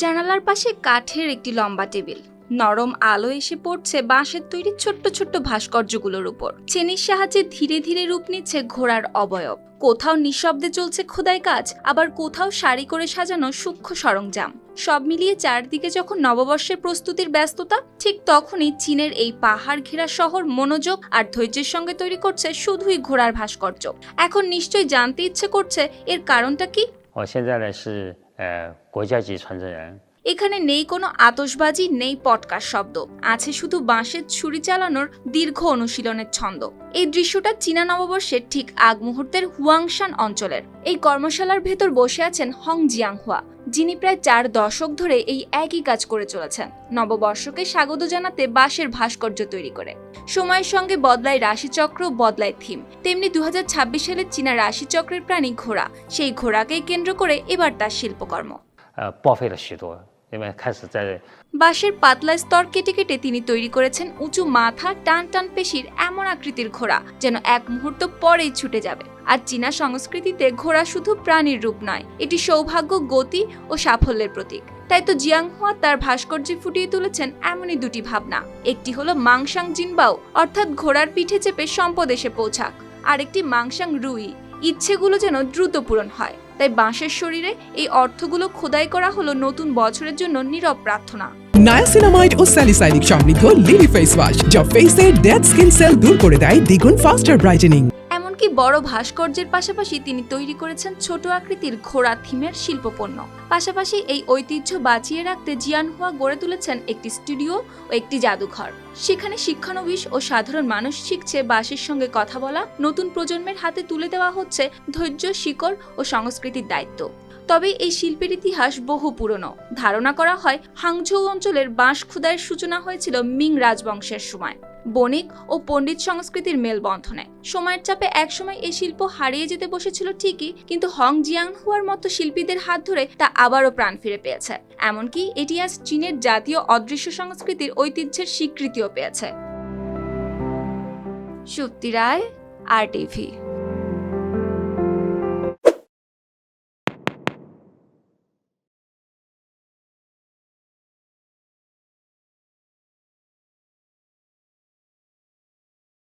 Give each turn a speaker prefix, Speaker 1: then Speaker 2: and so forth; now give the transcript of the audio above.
Speaker 1: জানালার পাশে কাঠের একটি লম্বা টেবিল নরম আলো এসে পড়ছে বাঁশের তৈরি ছোট্ট ছোট্ট ভাস্কর্যগুলোর উপর চেনির সাহায্যে ধীরে ধীরে রূপ নিচ্ছে ঘোড়ার অবয়ব কোথাও নিঃশব্দে চলছে খোদাই কাজ আবার কোথাও সারি করে সাজানো সূক্ষ্ম সরঞ্জাম সব মিলিয়ে চারদিকে যখন নববর্ষের প্রস্তুতির ব্যস্ততা ঠিক তখনই চীনের এই পাহাড় ঘেরা শহর মনোযোগ আর ধৈর্যের সঙ্গে তৈরি করছে শুধুই ঘোড়ার ভাস্কর্য এখন নিশ্চয়ই জানতে ইচ্ছে করছে এর কারণটা কি
Speaker 2: 我现在呢是呃 国家级传承人，
Speaker 1: এখানে নেই কোনো আতশবাজি নেই পটকার শব্দ আছে শুধু বাঁশের ছুরি চালানোর দীর্ঘ অনুশীলনের ছন্দ এই দৃশ্যটা চীনা নববর্ষের ঠিক আগ মুহূর্তের হুয়াংশান অঞ্চলের এই কর্মশালার ভেতর বসে আছেন হং জিয়াংহুয়া যিনি প্রায় চার দশক ধরে এই একই কাজ করে চলেছেন নববর্ষকে স্বাগত জানাতে বাঁশের ভাস্কর্য তৈরি করে সময়ের সঙ্গে বদলায় রাশিচক্র বদলায় থিম তেমনি দু সালে চীনা রাশিচক্রের প্রাণী ঘোড়া সেই ঘোড়াকেই কেন্দ্র করে এবার তার শিল্পকর্ম
Speaker 2: 呃报废了许多，因为开始在
Speaker 1: বাঁশের পাতলা স্তর কেটে কেটে তিনি তৈরি করেছেন উঁচু মাথা টান টান পেশির এমন আকৃতির ঘোড়া, যেন এক মুহূর্ত পরেই ছুটে যাবে। আর চীনা সংস্কৃতিতে ঘোড়া শুধু প্রাণীর রূপ নয়, এটি সৌভাগ্য, গতি ও সাফল্যের প্রতীক। তাই তো জিয়াংহুয়া তার ভাস্কর্যে ফুটিয়ে তুলেছেন এমনই দুটি ভাবনা। একটি হলো মাংসাং জিনবাও, অর্থাৎ ঘোড়ার পিঠে চেপে সম্পদ এসে পৌঁছাক। আরেকটি মাংসাং রুই, ইচ্ছেগুলো যেন দ্রুত পূরণ হয়। তাই বাঁশের শরীরে এই অর্থগুলো খোদাই করা হলো নতুন বছরের জন্য নীরব প্রার্থনা।
Speaker 3: নায়াসিনামাইড ও স্যালিসাইনিক সমৃদ্ধ লিলি ফেস ওয়াশ, যা ফেসের ডেড স্কিন সেল দূর করে দেয় দ্বিগুণ ফাস্টার ব্রাইটেনিং
Speaker 1: এমনকি বড় ভাস্কর্যের পাশাপাশি তিনি তৈরি করেছেন ছোট আকৃতির ঘোড়া থিমের শিল্পপণ্য। পাশাপাশি এই ঐতিহ্য বাঁচিয়ে রাখতে জিয়ানহুয়া গড়ে তুলেছেন একটি স্টুডিও ও একটি জাদুঘর। সেখানে শিক্ষানবিশ ও সাধারণ মানুষ শিখছে বাঁশের সঙ্গে কথা বলা, নতুন প্রজন্মের হাতে তুলে দেওয়া হচ্ছে ধৈর্য, শিকড় ও সংস্কৃতির দায়িত্ব। তবে এই শিল্পের ইতিহাস বহু পুরনো। ধারণা করা হয়, হাংঝৌ অঞ্চলের বাঁশ খুদায়ের সূচনা হয়েছিল মিং রাজবংশের সময়। বণিক ও পণ্ডিত সংস্কৃতির মেলবন্ধনে। সময়ের চাপে একসময় এই শিল্প হারিয়ে যেতে বসেছিল ঠিকই, কিন্তু হং জিয়াংহুয়ার মতো শিল্পীদের হাত ধরে তা আবারও প্রাণ ফিরে পেয়েছে। এমনকি এটি আজ চীনের জাতীয় অদৃশ্য সংস্কৃতির ঐতিহ্যের স্বীকৃতিও পেয়েছে। সুপ্তি রায়, আর টিভি